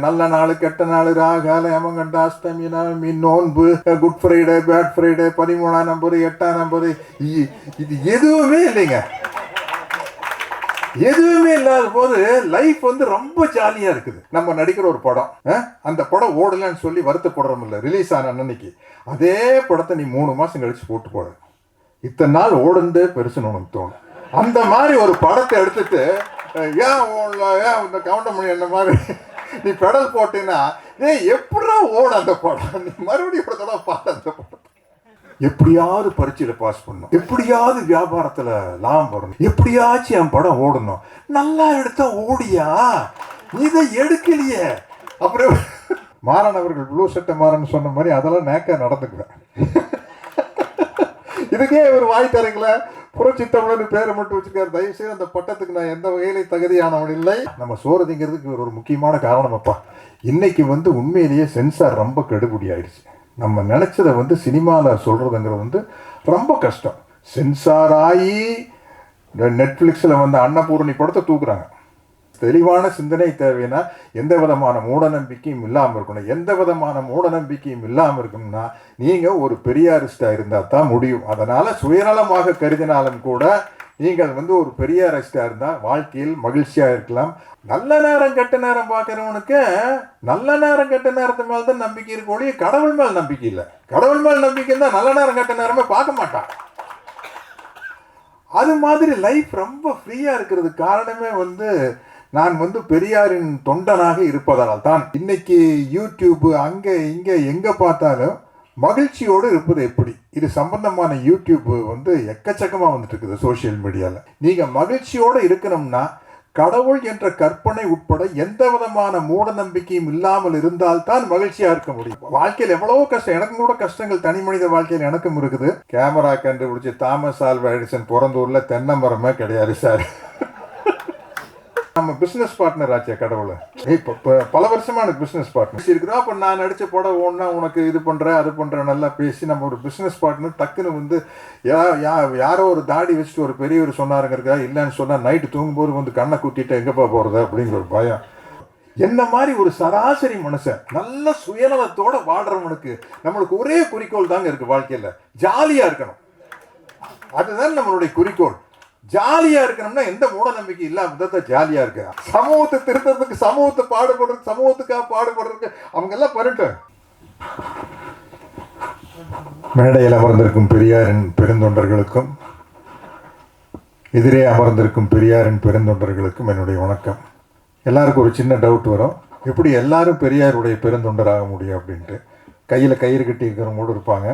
நல்ல நாள் கெட்ட நாள் ராகால ஏமங்கண்ட அஷ்டமி நவமி நோன்பு குட் ஃப்ரைடே பேட் ஃப்ரைடே பதிமூணாம் நம்பர் எட்டாம் நம்பர். இது எதுவுமே இல்லைங்க. எதுவுமே இல்லாத போது லைஃப் வந்து ரொம்ப ஜாலியா இருக்குது. நம்ம நடிக்கிற ஒரு படம் அந்த படம் ஓடலன்னு சொல்லி வருத்தப்படுறோம் இல்லை ரிலீஸ் ஆன அன்னைக்கு அதே படத்தை நீ மூணு மாசம் கழிச்சு போட்டு போட. இத்தனை நாள் ஓடுந்தே பெருசுன்னு உனக்கு தோணும். அந்த மாதிரி ஒரு படத்தை எடுத்துட்டு ஏன் ஏன் இந்த கவுண்டமணி என்ன மாதிரி? நீ பெடல் போட்டீங்கன்னா ஏ எப்படா ஓட அந்த படம்? நீ மறுபடியும் ஒரு தடவை பாடு அந்த படம். எப்படியாவது பரீட்சையில் பாஸ் பண்ணணும். எப்படியாவது வியாபாரத்தில் லாபம் வரணும். எப்படியாச்சும் என் படம் ஓடணும். நல்லா எடுத்தா ஓடியா? இதை எடுக்கலையே. அப்புறம் மாறன் அவர்கள் ப்ளூ சட்டை மாறன் சொன்ன மாதிரி அதெல்லாம் நேக்க நடந்துக்குவேன். இதுக்கே ஒரு வாய் தரீங்களேன் புரட்சி தமிழன் பேரை மட்டும் வச்சிருக்காரு. தயவு செய்து அந்த பட்டத்துக்கு நான் எந்த வகையிலே தகுதியானவன் இல்லை. நம்ம சோறு திங்கிறதுக்கு ஒரு ஒரு முக்கியமான காரணம் அப்பா இன்னைக்கு வந்து உண்மையிலேயே சென்சார் ரொம்ப கெடுபடி ஆயிடுச்சு நம்ம நினைச்சதை வந்து சினிமாவில் சொல்றதுங்கிறது வந்து ரொம்ப கஷ்டம். சென்சார் ஆகி நெட்ஃப்ளிக்ஸில் வந்து அன்னபூரணி படத்தை தூக்குறாங்க. தெளிவான சிந்தனை தேவைன்னா எந்த விதமான மூட நம்பிக்கையும் இல்லாமல் இருக்கணும். எந்த விதமான மூட நம்பிக்கையும் இல்லாமல் இருக்கணும்னா நீங்கள் ஒரு பெரியாரிஸ்டாக இருந்தால் தான் முடியும். அதனால் சுயநலமாக கருதினாலும் கூட நீங்கள் வந்து ஒரு பெரியாரிஸ்டாக இருந்தால் வாழ்க்கையில் மகிழ்ச்சியாக இருக்கலாம். நல்ல நேரம் கெட்ட நேரம் பார்க்குறவனுக்கு நல்ல நேரம் கெட்ட நேரத்து மேலே தான் நம்பிக்கை இருக்க ஒழிய கடவுள் மேல் நம்பிக்கை இல்லை. கடவுள் மேல் நம்பிக்கை இருந்தால் நல்ல நேரம் கெட்ட நேரமே பார்க்க மாட்டான். அது மாதிரி லைஃப் ரொம்ப ஃப்ரீயாக இருக்கிறது காரணமே வந்து நான் வந்து பெரியாரின் தொண்டனாக இருப்பதால் தான் இன்னைக்கு யூடியூப் அங்கே இங்கே எங்கே பார்த்தாலும் மகிழ்ச்சியோடு இருப்பது எப்படி? இது சம்பந்தமான யூடியூப் வந்து எக்கச்சக்கமாக வந்துட்டு இருக்குது சோஷியல் மீடியாவில் நீங்கள் மகிழ்ச்சியோடு இருக்கணும்னா கடவுள் என்ற கற்பனை உட்பட எந்த விதமான மூட நம்பிக்கையும் இல்லாமல் இருந்தால்தான் மகிழ்ச்சியா இருக்க முடியும். வாழ்க்கையில் எவ்வளவோ கஷ்டம் எனக்கும் கூட கஷ்டங்கள் தனி மனித வாழ்க்கையில் எனக்கும் இருக்குது. கேமரா கண்டுபிடிச்சி தாமஸ் ஆல்வா எடிசன் பிறந்தூர்ல தென்னை மரமே கிடையாது சார். நம்ம பிசினஸ் பார்ட்னர் ஆச்சே கடவுள். இப்போ பல வருஷமா எனக்கு பிசினஸ் பார்ட்னர் இருக்கிறோம் அப்போ நான் நடிச்ச படம் ஒன்றா உனக்கு இது பண்ணுறேன் அது பண்ணுறேன் நல்லா பேசி நம்ம ஒரு பிசினஸ் பார்ட்னர் டக்குன்னு வந்து யா யா யாரோ ஒரு தாடி வச்சுட்டு ஒரு பெரியவர் சொன்னாருங்கிறதா இல்லைன்னு சொன்னால் நைட்டு தூங்கும்போது வந்து கண்ணை குத்திட்டு எங்கேப்பா போகிறது அப்படிங்கிற ஒரு பயம். என்ன மாதிரி ஒரு சராசரி மனுஷன் நல்ல சுயநலத்தோட வாழ்றவனுக்கு நம்மளுக்கு ஒரே குறிக்கோள் தாங்க இருக்கு வாழ்க்கையில். ஜாலியாக இருக்கணும். அதுதான் நம்மளுடைய குறிக்கோள். ஜாலியா இருக்கணும்னா எந்த மூட நம்பிக்கை இல்லாம தான் ஜாலியா இருக்கு. சமூகத்தை திருத்துறதுக்கு சமூகத்தை பாடுபடுறது சமூகத்துக்காக பாடுபடுறதுக்கு அவங்க எல்லாம் பரட்டும் மேடையில் அமர்ந்திருக்கும் பெரியாரின் பெருந்தொண்டர்களுக்கும் எதிரே அமர்ந்திருக்கும் பெரியாரின் பெருந்தொண்டர்களுக்கும் என்னுடைய வணக்கம். எல்லாருக்கும் ஒரு சின்ன டவுட் வரும். எப்படி எல்லாரும் பெரியாருடைய பெருந்தொண்டராக முடியும் அப்படின்ட்டு. கையில் கயிறு கட்டி இருக்கிறவங்க கூட இருப்பாங்க.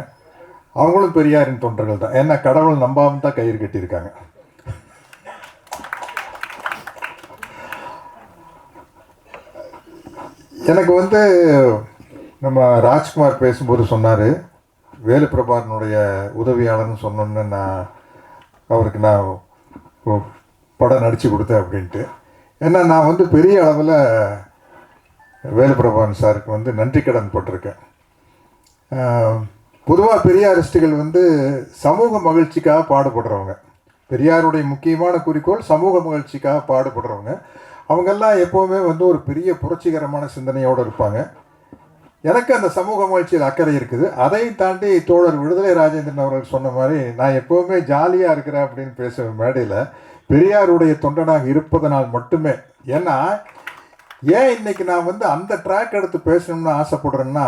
அவங்களும் பெரியாரின் தொண்டர்கள் தான். ஏன்னா கடவுள் நம்பாமல் தான் கயிறு கட்டியிருக்காங்க. எனக்கு வந்து நம்ம ராஜ்குமார் பேசும்போது சொன்னார் வேலுப்பிரபாரனுடைய உதவியாளர்னு சொன்னோன்னு நான் அவருக்கு நான் படம் நடித்து கொடுத்தேன் அப்படின்ட்டு. ஏன்னா நான் வந்து பெரிய அளவில் வேலுப்பிரபான் சாருக்கு வந்து நன்றி கடன் போட்டிருக்கேன். பொதுவாக பெரியாரிஸ்டுகள் வந்து சமூக மகிழ்ச்சிக்காக பாடுபடுறவங்க. பெரியாருடைய முக்கியமான குறிக்கோள் சமூக மகிழ்ச்சிக்காக பாடுபடுறவங்க. அவங்கெல்லாம் எப்போவுமே வந்து ஒரு பெரிய புரட்சிகரமான சிந்தனையோடு இருப்பாங்க. எனக்கு அந்த சமூக மகிழ்ச்சியில் அக்கறை இருக்குது. அதையும் தாண்டி தோழர் விடுதலை ராஜேந்திரன் அவர்கள் சொன்ன மாதிரி நான் எப்போவுமே ஜாலியாக இருக்கிறேன் அப்படின்னு பேசுவேன் மேடையில் பெரியாருடைய தொண்டனாக இருப்பதனால் மட்டுமே. ஏன்னா ஏன் இன்னைக்கு நான் வந்து அந்த ட்ராக் எடுத்து பேசணும்னு ஆசைப்படுறேன்னா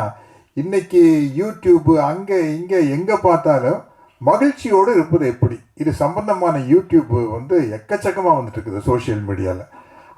இன்னைக்கு யூடியூப்பு அங்கே இங்கே எங்கே பார்த்தாலும் மகிழ்ச்சியோடு இருப்பது எப்படி? இது சம்பந்தமான யூடியூப் வந்து எக்கச்சக்கமாக வந்துட்டு இருக்குது சோஷியல் மீடியாவில்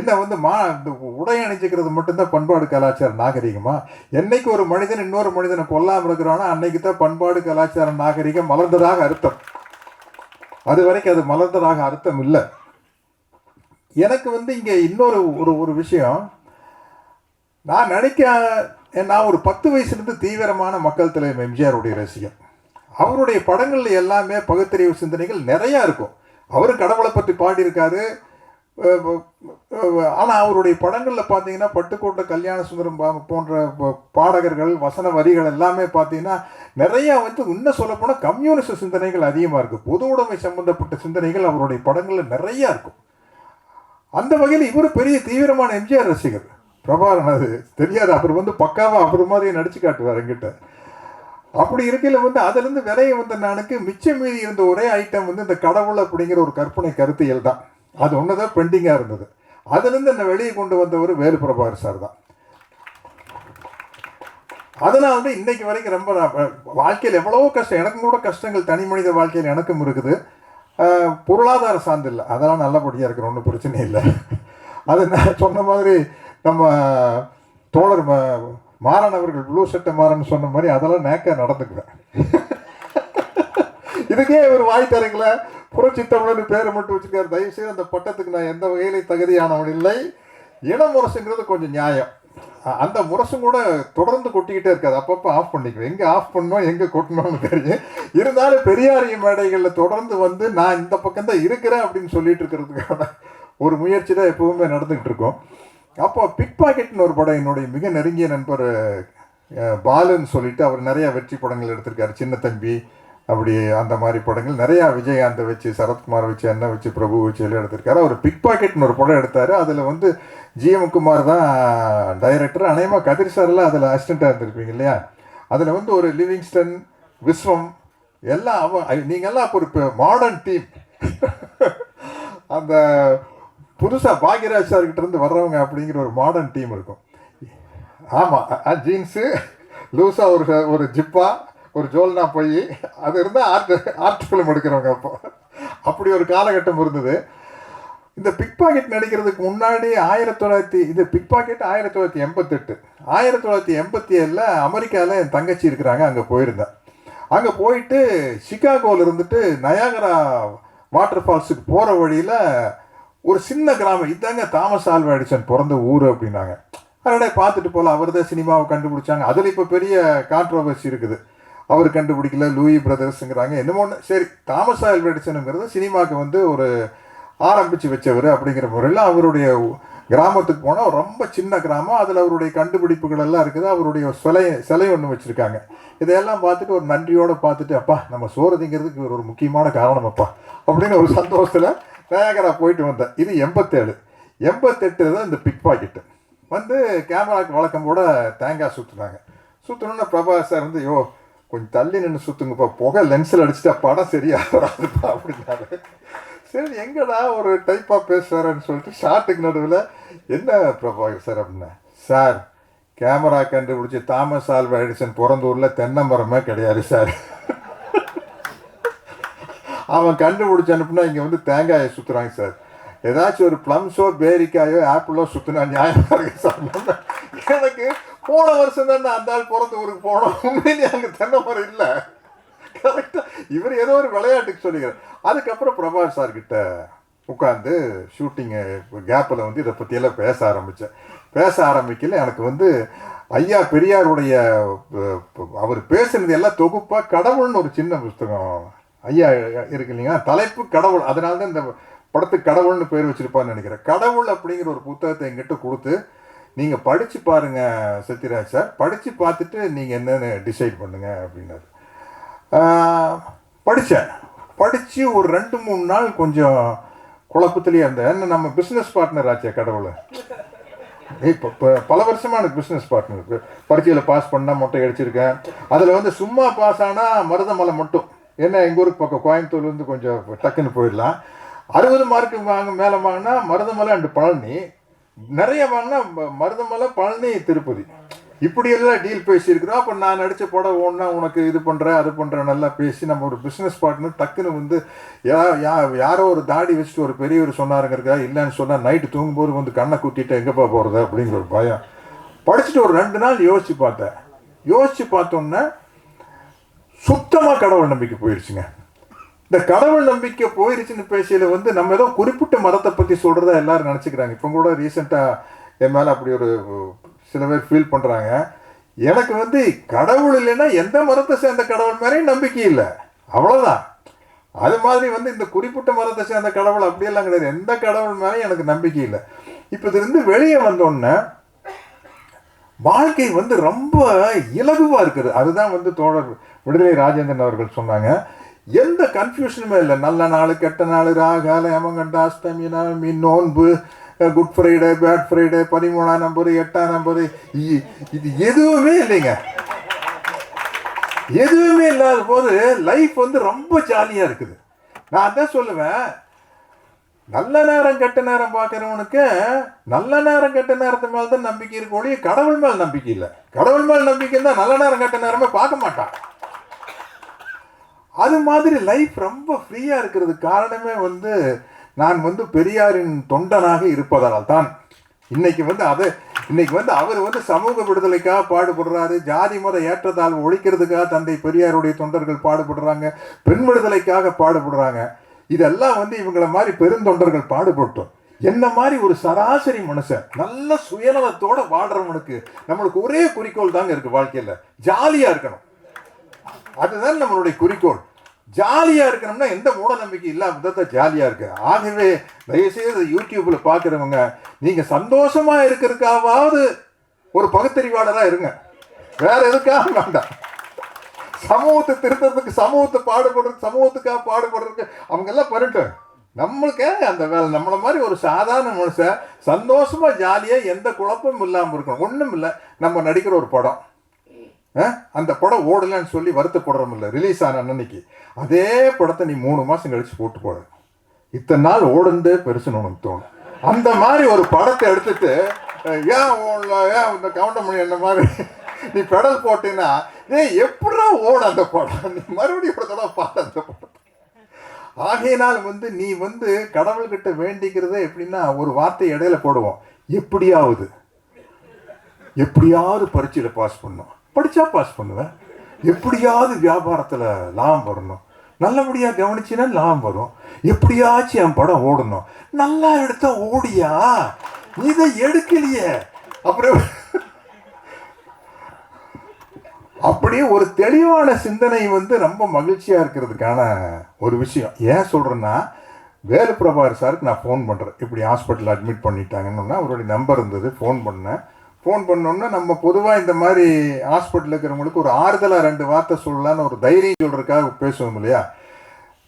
என்ன வந்து மா இந்த உடை அணிஞ்சிக்கிறது மட்டும்தான் பண்பாடு கலாச்சார நாகரிகமா? என்னைக்கு ஒரு மனிதன் இன்னொரு மனிதனை கொல்லாமல் இருக்கிறானோ அன்னைக்கு தான் பண்பாடு கலாச்சார நாகரிகம் மலர்ந்ததாக அர்த்தம். அது வரைக்கும் அது மலர்ந்ததாக அர்த்தம் இல்லை. எனக்கு வந்து இங்கே இன்னொரு ஒரு ஒரு விஷயம். நான் நினைக்க நான் ஒரு பத்து வயசுலேருந்து தீவிரமான மக்கள் தலைவர் எம்ஜிஆருடைய ரசிகன் அவருடைய படங்கள் எல்லாமே பகுத்தறிவு சிந்தனைகள் நிறையா இருக்கும். அவரும் கடவுளை பற்றி பாடியிருக்காரு. ஆனால் அவருடைய படங்களில் பார்த்தீங்கன்னா பட்டுக்கோட்டை கல்யாண சுந்தரம் போன்ற பாடகர்கள் வசன வரிகள் எல்லாமே பார்த்தீங்கன்னா நிறையா வந்து இன்னும் சொல்லப்போனால் கம்யூனிஸ்ட் சிந்தனைகள் அதிகமாக இருக்குது பொது உடைமை சம்மந்தப்பட்ட சிந்தனைகள் அவருடைய படங்களில் நிறையா இருக்கும். அந்த வகையில் இவர் பெரிய தீவிரமான எம்ஜிஆர் ரசிகர். பிரபாகரன் அது தெரியாது. அவர் வந்து பக்காவாக அவர் மாதிரியே நடிச்சு காட்டுவார் என்கிட்ட. அப்படி இருக்கையில் வந்து அதுலேருந்து விலையை வந்த நானுக்கு மிச்சம் மீதி இருந்த ஒரே ஐட்டம் வந்து இந்த கடவுள் அப்படிங்கிற ஒரு கற்பனை கருத்தியல் தான். அது ஒன்று தான் பெண்டிங்காக இருந்தது. அதுலேருந்து என்னை வெளியே கொண்டு வந்தவர் வேலு பிரபாகர் சார் தான். அதனால வந்து இன்றைக்கு வரைக்கும் ரொம்ப வாழ்க்கையில் எவ்வளவோ கஷ்டம் எனக்கும் கூட கஷ்டங்கள் தனி மனித வாழ்க்கையில் எனக்கும் இருக்குது. பொருளாதார சார்ந்து இல்லை. அதெல்லாம் நல்லபடியாக இருக்கிற ஒன்றும் பிரச்சனை இல்லை. அது நான் சொன்ன மாதிரி நம்ம தோழர் மாறன் அவர்கள் ப்ளூ செட்டை மாறன் சொன்ன மாதிரி அதெல்லாம் நேக்க நடந்துக்குவேன். இதுக்கே இவர் வாய் தரங்கள புரட்சி தமிழன் பேரை மட்டும் வச்சிருக்காரு. தயவு செய்து அந்த பட்டத்துக்கு நான் எந்த வகையில தகுதியானவன் இல்லை. இன முரசுங்கிறது கொஞ்சம் நியாயம். அந்த முரசும் கூட தொடர்ந்து கொட்டிக்கிட்டே இருக்காது. அப்பப்போ ஆஃப் பண்ணிக்குவோம் எங்கே ஆஃப் பண்ணணும் எங்கே கொட்டணும்னு தெரியும். இருந்தாலும் பெரியாரிய மேடைகளில் தொடர்ந்து வந்து நான் இந்த பக்கம் தான் இருக்கிறேன் அப்படின்னு சொல்லிட்டு இருக்கிறதுக்கான ஒரு முயற்சி தான் எப்பவுமே நடந்துக்கிட்டு இருக்கோம். அப்போ பிக் பாக்கெட்னு ஒரு படம் என்னுடைய மிக நெருங்கிய நண்பர் பாலுன்னு சொல்லிட்டு அவர் நிறைய வெற்றி படங்கள் எடுத்திருக்காரு. சின்ன தம்பி அப்படி அந்த மாதிரி படங்கள். நிறையா விஜயகாந்தை வச்சு சரத்குமார் வச்சு அண்ணன் வச்சு பிரபு வச்சு எல்லாம் எடுத்திருக்காரு. அவர் பிக் பாக்கெட்னு ஒரு படம் எடுத்தார். அதில் வந்து ஜிஎம் குமார் தான் டைரக்டர் அநேகமாக கதிர் சார்லாம் அதில் அசிஸ்டண்ட்டாக இருந்திருப்பீங்க இல்லையா? அதில் வந்து ஒரு லிவிங்ஸ்டன் விஸ்வம் எல்லாம் அவன் நீங்கள்லாம் அப்போ ஒரு மாடர்ன் டீம் அந்த புதுசாக பாக்யராஜ் சார்கிட்டேருந்து வர்றவங்க அப்படிங்கிற ஒரு மாடர்ன் டீம் இருக்கும். ஆமாம் ஜீன்ஸு லூஸாக ஒரு ஒரு ஜிப்பா ஒரு ஜோல்னா போய் அது இருந்தால் ஆர்ட் ஆர்ட் ஃபிலிம் எடுக்கிறவங்க அப்போ. அப்படி ஒரு காலகட்டம் இருந்தது. இந்த பிக் பாக்கெட் நடிக்கிறதுக்கு முன்னாடி ஆயிரத்தி தொள்ளாயிரத்தி இது பிக் பாக்கெட் ஆயிரத்தி தொள்ளாயிரத்தி எண்பத்தெட்டு. ஆயிரத்தி தொள்ளாயிரத்தி எண்பத்தி ஏழில் அமெரிக்காவில் என் தங்கச்சி இருக்கிறாங்க அங்கே போயிருந்தேன். அங்கே போயிட்டு சிகாகோவில் இருந்துட்டு நயாகரா வாட்டர் ஃபால்ஸுக்கு போகிற வழியில் ஒரு சின்ன கிராமம் இதாங்க தாமஸ் ஆல்வா எடிசன் பிறந்த ஊர் அப்படின்னாங்க. அதோட பார்த்துட்டு போகலாம் அவர் தான் சினிமாவை கண்டுபிடிச்சாங்க. அதில் இப்போ பெரிய கான்ட்ரவர்சி இருக்குது. அவர் கண்டுபிடிக்கல லூயி பிரதர்ஸுங்கிறாங்க. என்னமோ ஒன்று சரி தாமஸ் ஆல்வெடிசனுங்கிறது சினிமாவுக்கு வந்து ஒரு ஆரம்பித்து வச்சவர் அப்படிங்கிற முறையில் அவருடைய கிராமத்துக்கு போனால் ரொம்ப சின்ன கிராமம். அதில் அவருடைய கண்டுபிடிப்புகள் எல்லாம் இருக்குது. அவருடைய சிலை சிலை ஒன்று வச்சுருக்காங்க. இதையெல்லாம் பார்த்துட்டு ஒரு நன்றியோடு பார்த்துட்டு அப்பா நம்ம சோறுதிங்கிறதுக்கு இவர் ஒரு முக்கியமான காரணம் அப்பா அப்படின்னு ஒரு சந்தோஷத்தில் நயாகரா போயிட்டு வந்தேன். இது எண்பத்தேழு. எண்பத்தெட்டு தான் இந்த பிக் பாக்கெட்டு. வந்து கேமராக்கு வழக்கம் கூட தேங்காய் சுற்றுனாங்க சுற்றணுன்னு பிரபா சார் வந்து யோ கொஞ்சம் தள்ளி நின்று சுற்றுங்கப்பா புகை லென்ஸில் அடிச்சுட்டா படம் சரியா வராதுப்பா அப்படின்னாரு. சரி எங்கடா ஒரு டைப்பாக பேசுகிறேன்னு சொல்லிட்டு ஷார்ட்டுக்கு நடுவில் என்ன பிரபாகர் சார் அப்படின்னா? சார் கேமரா கண்டுபிடிச்சி தாமஸ் ஆல்வா எடிசன் பிறந்த ஊரில் தென்னை மரமே கிடையாது சார் அவன் கண்டுபிடிச்சி அனுப்புனா இங்கே வந்து தேங்காயை சுற்றுறாங்க சார் ஏதாச்சும் ஒரு ப்ளம்ஸோ பேரிக்காயோ ஆப்பிளோ சுற்றினா நியாயமாக இருக்கு சார் எனக்கு போன வருஷம் தான் அந்த ஆள் பிறந்த ஊருக்கு போனோம். உண்மையிலேயே அங்கே தென்னை மரம் இல்லை கரெக்டாக இவர் ஏதோ ஒரு விளையாட்டுக்கு சொல்லிக்கிறார். அதுக்கப்புறம் பிரபாஸ் சார் கிட்ட உட்காந்து ஷூட்டிங்கு கேப்பில் வந்து இதை பற்றியெல்லாம் பேச ஆரம்பித்தேன் பேச ஆரம்பிக்கல எனக்கு வந்து ஐயா பெரியாருடைய அவர் பேசுனது எல்லாம் தொகுப்பாக கடவுள்னு ஒரு சின்ன புஸ்தகம். ஐயா இருக்கு இல்லைங்களா? தலைப்பு கடவுள். அதனால தான் இந்த படத்துக்கு கடவுள்னு பேர் வச்சிருப்பான்னு நினைக்கிறேன். கடவுள் அப்படிங்கிற ஒரு புத்தகத்தை எங்கிட்ட கொடுத்து நீங்கள் படித்து பாருங்கள் சத்யராஜ் சார். படித்து பார்த்துட்டு நீங்கள் என்னென்னு டிசைட் பண்ணுங்க அப்படின்னாரு. படித்தேன் படித்து ஒரு ரெண்டு மூணு நாள் கொஞ்சம் குழப்பத்துலேயே இருந்தேன். ஏன்னா நம்ம பிஸ்னஸ் பார்ட்னர் ஆச்சே கடவுள். இப்போ இப்போ பல வருஷமா எனக்கு பிஸ்னஸ் பார்ட்னர் பரீட்சையில் பாஸ் பண்ணால் மொட்டை அடிச்சிருக்கேன். அதில் வந்து சும்மா பாஸ் ஆனால் மருதமலை மட்டும். ஏன்னா எங்கள் ஊருக்கு பக்கம் கோயம்புத்தூர்லேருந்து கொஞ்சம் டக்குன்னு போயிடலாம். அறுபது மார்க்கு வாங்க மேலே வாங்கினா மருதமலை அண்டு பழனி. நிறைய வேணா மருதமலை பழனி திருப்பதி. இப்படியெல்லாம் டீல் பேசியிருக்கிறோம். அப்போ நான் நடித்த படம் ஒன்றா உனக்கு இது பண்ணுறேன் அது பண்ணுறேன் நல்லா பேசி நம்ம ஒரு பிஸ்னஸ் பார்ட்னர் டக்குன்னு வந்து யா யா யாரோ ஒரு தாடி வச்சுட்டு ஒரு பெரியவர் சொன்னாருங்கிறக்கா இல்லைன்னு சொன்னால் நைட்டு தூங்கும்போது வந்து கண்ணை குத்திட்டு எங்கேப்பா போகிறது அப்படிங்கிற ஒரு பயம். படிச்சுட்டு ஒரு ரெண்டு நாள் யோசித்து பார்த்தேன். யோசித்து பார்த்தோன்னே சுத்தமாக கடவுள் நம்பிக்கை போயிடுச்சுங்க இந்த கடவுள் நம்பிக்கை போயிருச்சுன்னு பேசியில் வந்து நம்ம ஏதோ குறிப்பிட்ட மதத்தை பற்றி சொல்கிறதா எல்லாரும் நினச்சிக்கிறாங்க. இப்போ கூட ரீசெண்டாக என் மேலே அப்படி ஒரு சில பேர் ஃபீல் பண்ணுறாங்க எனக்கு வந்து கடவுள் இல்லைன்னா எந்த மதத்தை சேர்ந்த கடவுள் மேலேயும் நம்பிக்கை இல்லை. அவ்வளோதான் அது மாதிரி வந்து இந்த குறிப்பிட்ட மதத்தை சேர்ந்த கடவுள் அப்படியெல்லாம் கிடையாது. எந்த கடவுள் மேலேயும் எனக்கு நம்பிக்கை இல்லை. இப்போ இதுலேருந்து வெளியே வந்தோடனே வாழ்க்கை வந்து ரொம்ப இலகுவாக இருக்குது. அதுதான் வந்து தோழர் விடுதலை ராஜேந்திரன் அவர்கள் சொன்னாங்க. எந்த கன்ஃபியூஷனுமே இல்லை. நல்ல நாள் கெட்ட நாள் ராகால யமகண்ட அஷ்டமி நவமி நோன்பு குட் ஃப்ரைடே பேட் ஃப்ரைடே பதிமூணாம் நம்பர் எட்டாம் நம்பர் இது எதுவுமே இல்லைங்க. எதுவுமே இல்லாத போது லைஃப் வந்து ரொம்ப ஜாலியாக இருக்குது. நான் அதான் சொல்லுவேன். நல்ல நேரம் கெட்ட நேரம் பார்க்குறவனுக்கு நல்ல நேரம் கெட்ட நேரத்து மேலே தான் நம்பிக்கை இருக்கும். ஒழிய கடவுள் மேல் நம்பிக்கை இல்லை. கடவுள் மேல் நம்பிக்கை இருந்தால் நல்ல நேரம் கெட்ட நேரமே பார்க்க மாட்டான். அது மாதிரி லைஃப் ரொம்ப ஃப்ரீயாக இருக்கிறதுக்கு காரணமே வந்து நான் வந்து பெரியாரின் தொண்டனாக இருப்பதால் தான். இன்னைக்கு வந்து அதை இன்னைக்கு வந்து அவர் வந்து சமூக விடுதலைக்காக பாடுபடுறாரு ஜாதி மத ஏற்றத்தாழ்வு ஒழிக்கிறதுக்காக தந்தை பெரியாருடைய தொண்டர்கள் பாடுபடுறாங்க பெண் விடுதலைக்காக பாடுபடுறாங்க. இதெல்லாம் வந்து இவங்கள மாதிரி பெருந்தொண்டர்கள் பாடுபட்டோம். என்ன மாதிரி ஒரு சராசரி மனுஷன் நல்ல சுயநலத்தோட வாழ்றவனுக்கு நம்மளுக்கு ஒரே குறிக்கோள் தாங்க இருக்கு வாழ்க்கையில. ஜாலியா இருக்கணும். அதுதான் நம்மளுடைய குறிக்கோள். ஜாலியாக இருக்கணும்னா எந்த மூட நம்பிக்கை இல்லாமல் தான் ஜாலியாக இருக்கு. ஆகவே தயவுசெய்து யூடியூப்பில் பார்க்குறவங்க நீங்கள் சந்தோஷமாக இருக்கிறதுக்காவது ஒரு பகுத்தறிவாளராக இருங்க. வேற எதுக்காக வேண்டாம். சமூகத்தை திருத்துறதுக்கு சமூகத்தை பாடுபடுறது சமூகத்துக்காக பாடுபடுறதுக்கு அவங்க எல்லாம் பண்ணட்டும் நம்மளுக்கே அந்த வேலை நம்மளை மாதிரி ஒரு சாதாரண மனுஷன் சந்தோஷமாக ஜாலியாக எந்த குழப்பமும் இல்லாமல் இருக்கணும். ஒன்றும் இல்லை நம்ம நடிக்கிற ஒரு படம். அந்த படம் ஓடலைன்னு சொல்லி வருத்தப்படுறோம் இல்லை ரிலீஸ் ஆன அன்னைக்கு அதே படத்தை நீ மூணு மாதம் கழிச்சு போட்டு போட. இத்தனை நாள் ஓடுந்தே பெருசுன்னு உனக்கு தோணும். அந்த மாதிரி ஒரு படத்தை எடுத்துட்டு ஏன் ஏன் இந்த கவுண்டமணி என்ன மாதிரி? நீ பெடல் போட்டீங்கன்னா ஏ எப்படா ஓடு அந்த படம்? நீ மறுபடியும் ஒரு தடவை பாடு அந்த படம் ஆகையினால் வந்து நீ வந்து கடவுள்கிட்ட வேண்டிக்கிறதே எப்படின்னா ஒரு வார்த்தை இடையில போடுவோம். எப்படியாவது. எப்படியாவது பரீட்சையில் பாஸ் பண்ணும் படித்தா பாஸ் பண்ணுவேன். எப்படியாவது வியாபாரத்தில் லாபம் வரணும். நல்லபடியாக கவனிச்சின்னா லாபம் வரும். எப்படியாச்சும் என் படம் ஓடணும். நல்லா எடுத்தா ஓடியா? இதை எடுக்கலையே. அப்புறம் அப்படியே ஒரு தெளிவான சிந்தனை வந்து ரொம்ப மகிழ்ச்சியாக இருக்கிறதுக்கான ஒரு விஷயம். ஏன் சொல்கிறேன்னா வேலுப்பிரபாகர் சாருக்கு நான் ஃபோன் பண்ணுறேன் இப்படி ஹாஸ்பிட்டலில் அட்மிட் பண்ணிட்டாங்கன்னு அவருடைய நம்பர் இருந்தது. ஃபோன் பண்ணேன். ஃபோன் பண்ணோன்னா நம்ம பொதுவாக இந்த மாதிரி ஹாஸ்பிட்டலில் இருக்கிறவங்களுக்கு ஒரு ஆறுதலாக ரெண்டு வார்த்தை சொல்லலான்னு ஒரு தைரியம் சொல்கிறதுக்காக பேசுவோம் இல்லையா?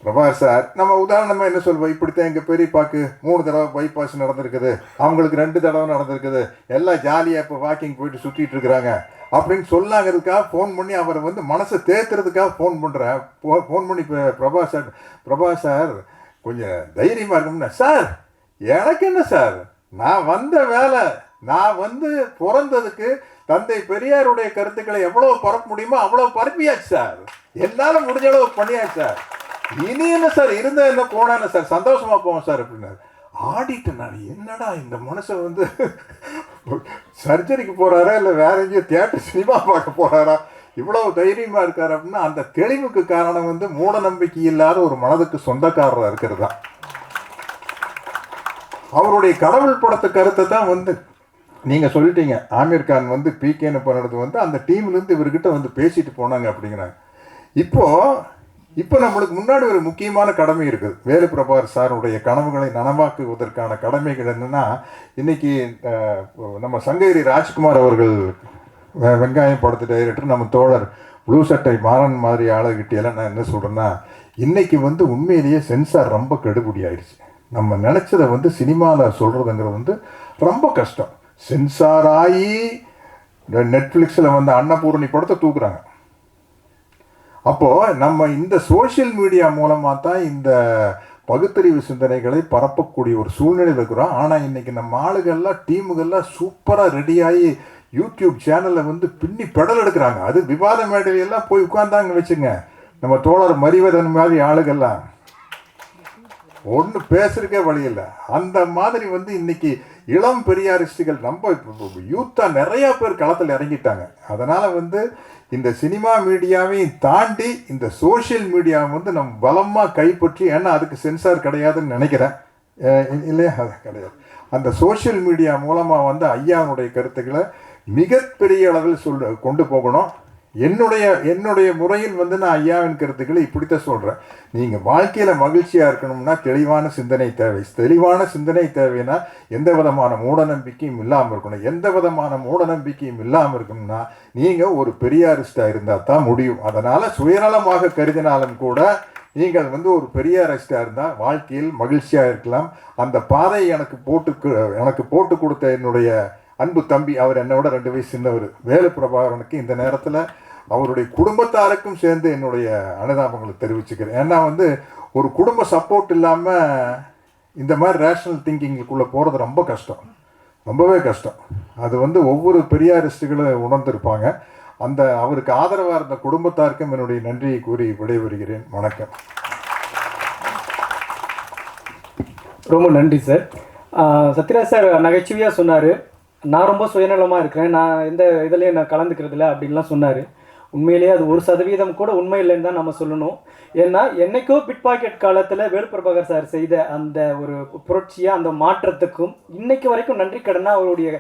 பிரபாகர் சார் நம்ம உதாரணமாக என்ன சொல்வோம்? இப்படித்தான் எங்கள் பெரியப்பாக்கு மூணு தடவை பைபாஸ் நடந்திருக்குது. அவங்களுக்கு ரெண்டு தடவை நடந்திருக்குது. எல்லாம் ஜாலியாக இப்போ வாக்கிங் போயிட்டு சுற்றிட்டு இருக்கிறாங்க. அப்படின்னு சொல்லாங்கிறதுக்காக ஃபோன் பண்ணி அவரை வந்து மனசை தேத்துறதுக்காக ஃபோன் பண்ணுறேன் ஃபோன் பண்ணி இப்போ பிரபா சார் பிரபா சார் கொஞ்சம் தைரியமாக இருக்கணும்னா. சார் எனக்கு என்ன சார்? நான் வந்த வேலை நான் வந்து பிறந்ததுக்கு தந்தை பெரியாருடைய கருத்துக்களை எவ்வளோ பரப்ப முடியுமோ அவ்வளோ பரப்பியாச்சு சார். என்னால் முடிஞ்ச அளவு பண்ணியாச்சு சார். இனி என்ன சார் இருந்தால் என்ன போனா சார் சந்தோஷமா போவோம் சார் அப்படின்னாரு. ஆடிட்டேன் நான் என்னடா இந்த மனுஷன் வந்து சர்ஜரிக்கு போறாரா இல்லை வேற எங்கேயோ தியேட்டர் சினிமா பார்க்க போறாரா? இவ்வளவு தைரியமா இருக்காரு அப்படின்னா அந்த தெளிவுக்கு காரணம் வந்து மூட நம்பிக்கை இல்லாத ஒரு மனதுக்கு சொந்தக்காரராக இருக்கிறது தான். அவருடைய கடவுள் படத்து கருத்தை தான் வந்து நீங்கள் சொல்லிட்டீங்க. ஆமீர் கான் வந்து பிகேன்னு பண்ணுறது வந்து அந்த டீம்லேருந்து இவர்கிட்ட வந்து பேசிட்டு போனாங்க அப்படிங்கிறாங்க. இப்போ இப்போ நம்மளுக்கு முன்னாடி ஒரு முக்கியமான கடமை இருக்குது. வேலு பிரபாகர் சாருடைய கனவுகளை நனவாக்குவதற்கான கடமைகள் என்னென்னா இன்றைக்கி நம்ம சங்ககிரி ராஜ்குமார் அவர்கள் வெங்காயம் படத்து டைரக்டர் நம்ம தோழர் ப்ளூ சட்டை மாறன் மாதிரி ஆளுகிட்டெல்லாம் நான் என்ன சொல்கிறேன்னா இன்றைக்கி வந்து உண்மையிலேயே சென்சார் ரொம்ப கெடுபடி ஆயிடுச்சு. நம்ம நினச்சதை வந்து சினிமாவில் சொல்கிறதுங்கிறது வந்து ரொம்ப கஷ்டம். சென்சார் ஆகி நெட்ஃப்ளிக்ஸில் வந்து அன்னபூரணி படத்தை தூக்குறாங்க. அப்போ நம்ம இந்த சோஷியல் மீடியா மூலமாக தான் இந்த பகுத்தறிவு சிந்தனைகளை பரப்பக்கூடிய ஒரு சூழ்நிலையில் இருக்கிறோம். ஆனால் இன்றைக்கி நம்ம ஆளுகள்லாம் டீமுகள்லாம் சூப்பராக ரெடியாகி யூடியூப் சேனலில் வந்து பின்னி பெடல் எடுக்கிறாங்க. அது விவாத மேடையெல்லாம் போய் உட்காந்தாங்க வச்சுங்க. நம்ம தோழர் மறிவதன் மாதிரி ஆளுகள்லாம். ஒன்று பேசுறதுக்கே வழி இல்லை. அந்த மாதிரி வந்து இன்றைக்கி இளம் பெரியாரிஸ்டுகள் நம்ம யூத்தாக நிறையா பேர் களத்தில் இறங்கிட்டாங்க. அதனால் வந்து இந்த சினிமா மீடியாவையும் தாண்டி இந்த சோஷியல் மீடியாவை வந்து நம்ம பலமாக கைப்பற்றி ஏன்னா அதுக்கு சென்சார் கிடையாதுன்னு நினைக்கிறேன். இல்லையா? அது கிடையாது. அந்த சோஷியல் மீடியா மூலமாக வந்து ஐயாவுடைய கருத்துக்களை மிகப்பெரிய அளவில் சொல் கொண்டு போகணும். என்னுடைய என்னுடைய முறையில் வந்து நான் ஐயாவின் கருத்துக்களை இப்படித்தான் சொல்கிறேன் நீங்கள் வாழ்க்கையில் மகிழ்ச்சியாக இருக்கணும்னா தெளிவான சிந்தனை தேவை. தெளிவான சிந்தனை தேவைன்னா எந்த விதமான மூட நம்பிக்கையும் இல்லாமல் இருக்கணும். எந்த விதமான மூட நம்பிக்கையும் இல்லாமல் இருக்கணும்னா நீங்கள் ஒரு பெரியாரிஸ்டாக இருந்தால் தான் முடியும். அதனால் சுயநலமாக கருதினாலும் கூட நீங்கள் வந்து ஒரு பெரிய பெரியாரிஸ்டாக இருந்தால் வாழ்க்கையில் மகிழ்ச்சியாக இருக்கலாம். அந்த பாதை எனக்கு போட்டு எனக்கு போட்டு கொடுத்த என்னுடைய அன்பு தம்பி அவர் என்னோட ரெண்டு வயசு சின்னவர். வேலு பிரபாகரனுக்கு இந்த நேரத்தில் அவருடைய குடும்பத்தாருக்கும் சேர்ந்து என்னுடைய அனுதாபங்களை தெரிவிச்சுக்கிறேன். ஏன்னா வந்து ஒரு குடும்ப சப்போர்ட் இல்லாமல் இந்த மாதிரி ரேஷனல் திங்கிங்குக்குள்ளே போகிறது ரொம்ப கஷ்டம். ரொம்பவே கஷ்டம். அது வந்து ஒவ்வொரு பெரியாரிஸ்டுகளும் உணர்ந்திருப்பாங்க. அந்த அவருக்கு ஆதரவாக இருந்த குடும்பத்தாருக்கும் என்னுடைய நன்றியை கூறி விடைபெறுகிறேன். வணக்கம். ரொம்ப நன்றி சார். சத்யராஜ் சார் நகைச்சுவையாக சொன்னார். நான் ரொம்ப சுயநலமாக இருக்கிறேன். நான் எந்த இதுலேயும் நான் கலந்துக்கிறதில்ல அப்படின்லாம் சொன்னார். உண்மையிலேயே அது ஒரு சதவீதம் கூட உண்மை இல்லைன்னு தான் நம்ம சொல்லணும். ஏன்னா என்னைக்கோ பிட் பாக்கெட் காலத்தில் வேலுப்பிரபாகர் சார் செய்த அந்த ஒரு புரட்சியாக அந்த மாற்றத்துக்கும் இன்னைக்கு வரைக்கும் நன்றி கடனாக அவருடைய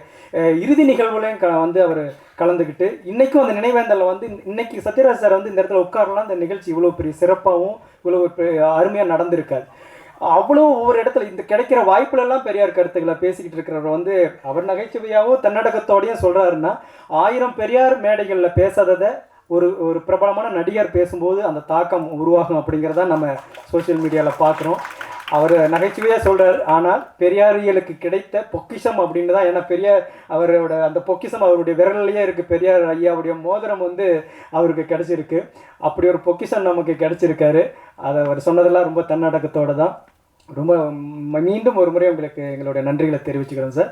இறுதி நிகழ்வுலையும் க வந்து அவர் கலந்துக்கிட்டு இன்றைக்கும் அந்த நினைவேந்தலில் வந்து இன்னைக்கு சத்யராஜ் சார் வந்து இந்த இடத்துல உட்காரலாம் அந்த நிகழ்ச்சி இவ்வளோ பெரிய சிறப்பாகவும் இவ்வளோ அருமையாக நடந்திருக்காது. அவ்வளோ ஒவ்வொரு இடத்துல இந்த கிடைக்கிற வாய்ப்புல எல்லாம் பெரியார் கருத்துக்களை பேசிக்கிட்டு இருக்கிறவர் வந்து அவர் நகைச்சுவையாகவும் தன்னடக்கத்தோடையும் சொல்றாருன்னா ஆயிரம் பெரியார் மேடைகளில் பேசாததை ஒரு ஒரு பிரபலமான நடிகர் பேசும்போது அந்த தாக்கம் உருவாகும் அப்படிங்கிறத நம்ம சோஷியல் மீடியாவில் பார்க்குறோம். அவர் நகைச்சுவையாக சொல்கிறார் ஆனால் பெரியாரியலுக்கு கிடைத்த பொக்கிஷம் அப்படின்னு தான் ஏன்னா பெரியார் அவரோட அந்த பொக்கிஷம் அவருடைய விரல்லையே இருக்குது பெரியார் ஐயாவுடைய மோதிரம் வந்து அவருக்கு கிடச்சிருக்கு. அப்படி ஒரு பொக்கிஷம் நமக்கு கிடச்சிருக்காரு. அதை அவர் சொன்னதெல்லாம் ரொம்ப தன்னடக்கத்தோடு தான். ரொம்ப மீண்டும் ஒரு முறை உங்களுக்கு எங்களுடைய நன்றிகளை தெரிவிச்சுக்கிறோம் சார்.